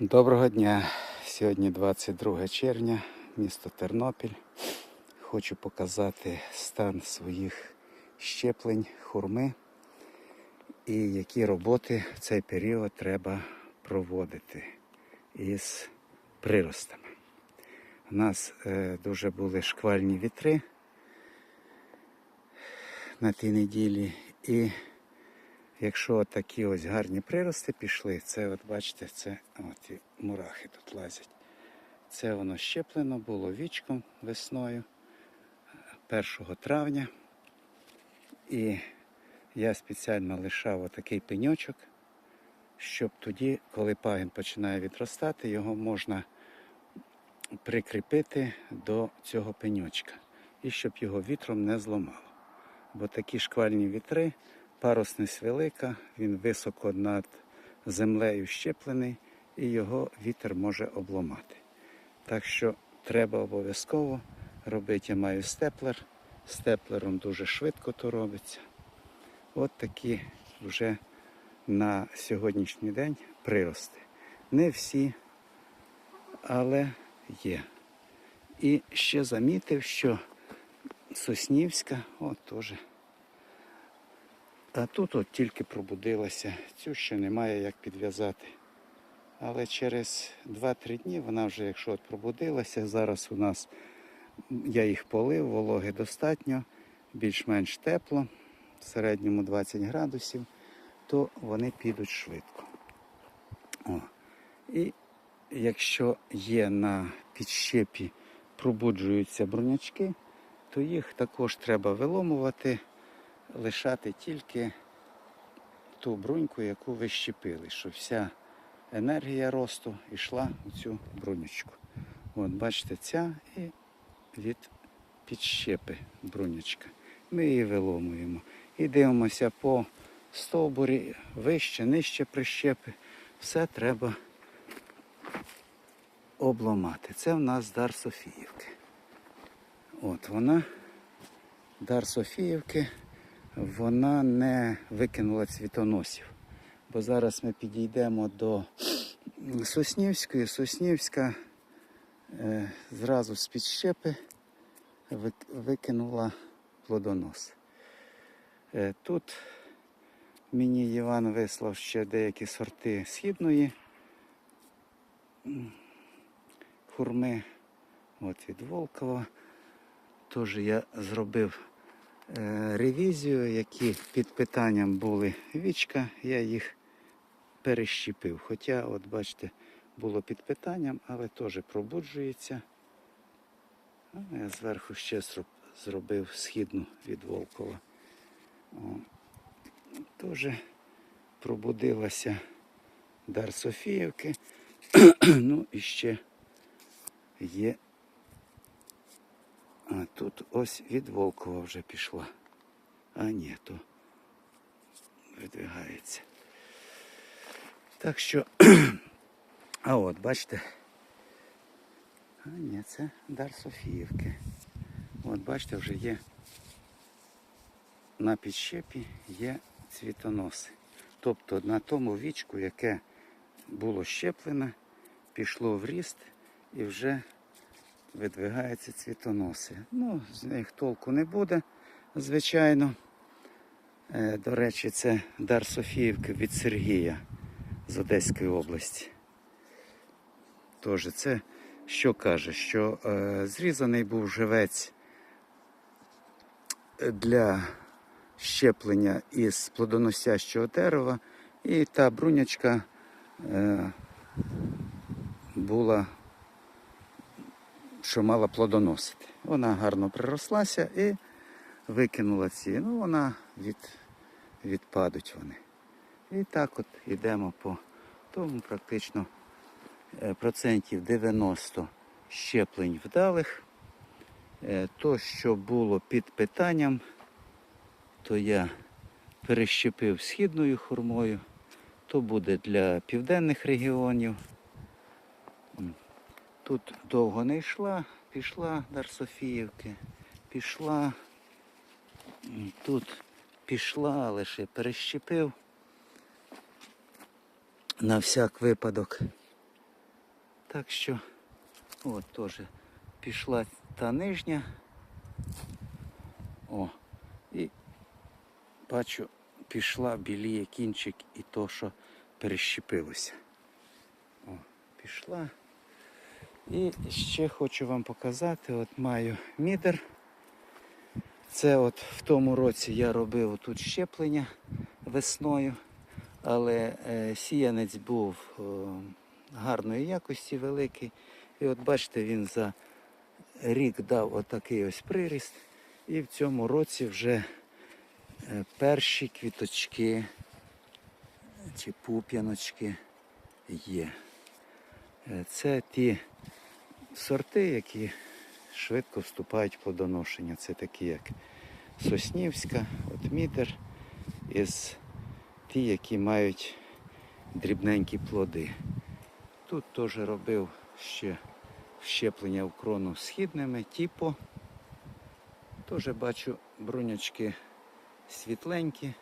Доброго дня. Сьогодні 22 червня, місто Тернопіль. Хочу показати стан своїх щеплень хурми і які роботи в цей період треба проводити із приростами. У нас е, дуже були шквальні вітри на тій неділі і Якщо такі ось гарні прирости пішли, це от бачите, це от і мурахи тут лазять. Це воно щеплено було вічком весною 1 травня. І я спеціально лишав отакий пеньочок, щоб тоді, коли пагін починає відростати, його можна прикріпити до цього пеньочка. І щоб його вітром не зламало. Бо такі шквальні вітри. Парусність велика, він високо над землею щеплений і його вітер може обламати. Так що треба обов'язково робити. Я маю степлер. Степлером дуже швидко то робиться. От такі вже на сьогоднішній день прирости. Не всі, але є. І ще замітив, що Соснівська, от теж. А тут от тільки пробудилася. Цю ще немає як підв'язати. Але через 2-3 дні вона вже, якщо от пробудилася, зараз у нас я їх полив, вологи достатньо, більш-менш тепло, в середньому 20 градусів, то вони підуть швидко. О. І якщо є на підщепі пробуджуються бронячки, то їх також треба виломувати лишати тільки ту бруньку, яку ви щепили, щоб вся енергія росту йшла у цю брунючку. От, бачите, ця і від підщепи брунячка. Ми її виломуємо. І дивимося по стовбурі, вище, нижче прищепи. Все треба обламати. Це в нас дар Софіївки. От вона, дар Софіївки вона не викинула цвітоносів. Бо зараз ми підійдемо до Соснівської. Соснівська е, зразу з під щепи викинула плодонос. Е, тут мені Іван вислав ще деякі сорти східної хурми. От від Волкова. Теж я зробив ревізію, які під питанням були вічка, я їх перещепив. Хоча, от бачите, було під питанням, але теж пробуджується. Я зверху ще зробив східну від Волкова. Теж пробудилася дар Софіївки. ну і ще є а тут ось від Волкова вже пішла. А ні, то видвигається. Так що, а от, бачите, а ні, це дар Софіївки. От бачите, вже є на підщепі є цвітоноси. Тобто на тому вічку, яке було щеплене, пішло в ріст і вже видвигаються цвітоноси. Ну, з них толку не буде, звичайно. Е, До речі, це дар Софіївки від Сергія з Одеської області. Тож це що каже, що е, зрізаний був живець для щеплення із плодоносящого дерева, і та брунячка е, була що мала плодоносити. Вона гарно прирослася і викинула ці. Ну, вона від, відпадуть вони. І так от йдемо по тому практично е, процентів 90 щеплень вдалих. Е, то, що було під питанням, то я перещепив східною хурмою, то буде для південних регіонів. Тут довго не йшла, пішла Дар Софіївки, пішла, тут пішла, лише перещепив на всяк випадок. Так що, от теж пішла та нижня. О, і бачу, пішла біліє кінчик і то, що перещепилося. О, пішла. І ще хочу вам показати, от маю мідер. Це от в тому році я робив тут щеплення весною, але е, сіянець був е, гарної якості, великий. І от бачите, він за рік дав отакий ось приріст. І в цьому році вже е, перші квіточки чи пуп'яночки є. Це ті сорти, які швидко вступають в плодоношення. Це такі, як Соснівська, от мідер, із ті, які мають дрібненькі плоди. Тут теж робив ще щеплення в крону східними, тіпо. Теж бачу брунячки світленькі.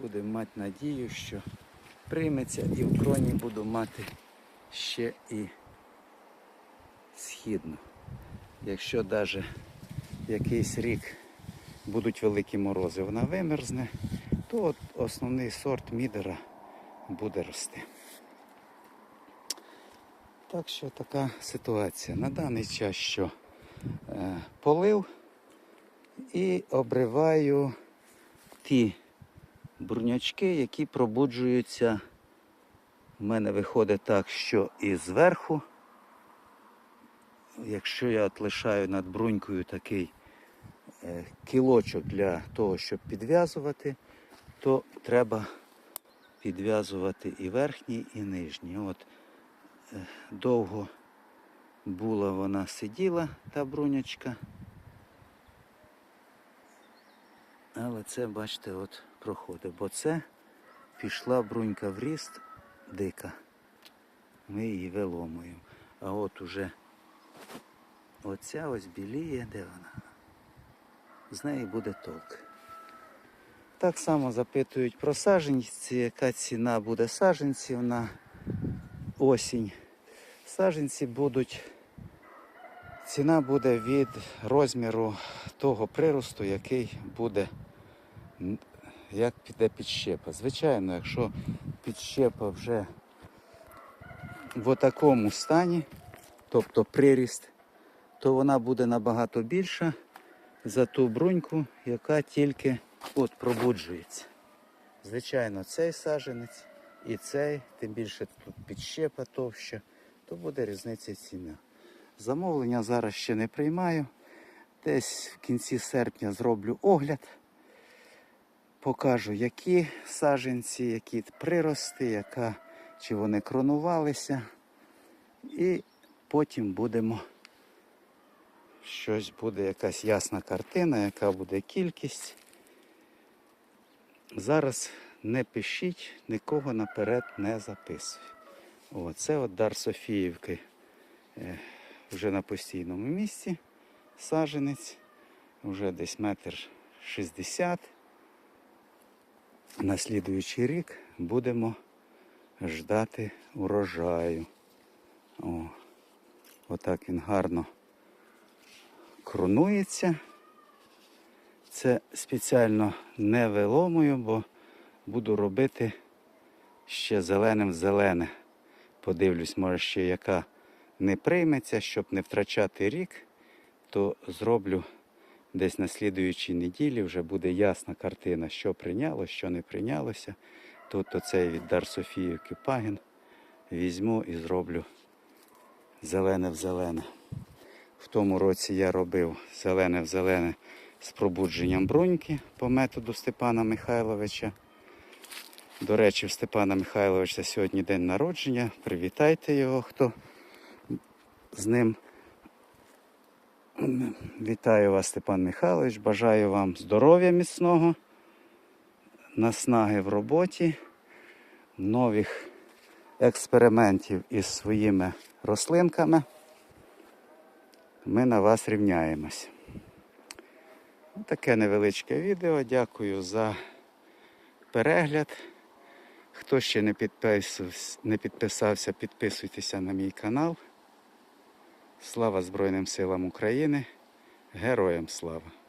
Будемо мати надію, що прийметься і в кроні буду мати ще і східну. Якщо навіть якийсь рік будуть великі морози, вона вимерзне, то от основний сорт мідера буде рости. Так що така ситуація. На даний час що е, полив і обриваю ті брунячки, які пробуджуються. У мене виходить так, що і зверху, якщо я от лишаю над брунькою такий е, кілочок для того, щоб підв'язувати, то треба підв'язувати і верхній, і нижній. От е, довго була вона сиділа, та брунячка. Але це, бачите, от проходить, бо це пішла брунька в ріст дика. Ми її виломуємо. А от уже оця ось біліє, де вона? З неї буде толк. Так само запитують про саженці, яка ціна буде саженців на осінь. Саженці будуть, ціна буде від розміру того приросту, який буде, як піде підщепа. Звичайно, якщо підщепа вже в такому стані, тобто приріст, то вона буде набагато більша за ту бруньку, яка тільки от пробуджується. Звичайно, цей саженець і цей, тим більше тут підщепа товща, то буде різниця ціна. Замовлення зараз ще не приймаю. Десь в кінці серпня зроблю огляд. Покажу, які саженці, які прирости, яка, чи вони кронувалися. І потім будемо щось буде, якась ясна картина, яка буде кількість. Зараз не пишіть, нікого наперед не записуй. О, це от дар Софіївки е, вже на постійному місці. Саженець, вже десь метр шістдесят. На слідуючий рік будемо ждати урожаю. О, отак він гарно кронується. Це спеціально не виломую, бо буду робити ще зеленим зелене. Подивлюсь, може ще яка не прийметься, щоб не втрачати рік, то зроблю десь на слідуючій неділі вже буде ясна картина, що прийняло, що не прийнялося. Тут оцей від Дар Софіївки пагін візьму і зроблю зелене в зелене. В тому році я робив зелене в зелене з пробудженням бруньки по методу Степана Михайловича. До речі, в Степана Михайловича сьогодні день народження. Привітайте його, хто з ним. Вітаю вас, Степан Михайлович. Бажаю вам здоров'я міцного, наснаги в роботі, нових експериментів із своїми рослинками. Ми на вас рівняємось. Таке невеличке відео. Дякую за перегляд. Хто ще не не підписався, підписуйтеся на мій канал. Слава Збройним силам України! Героям слава!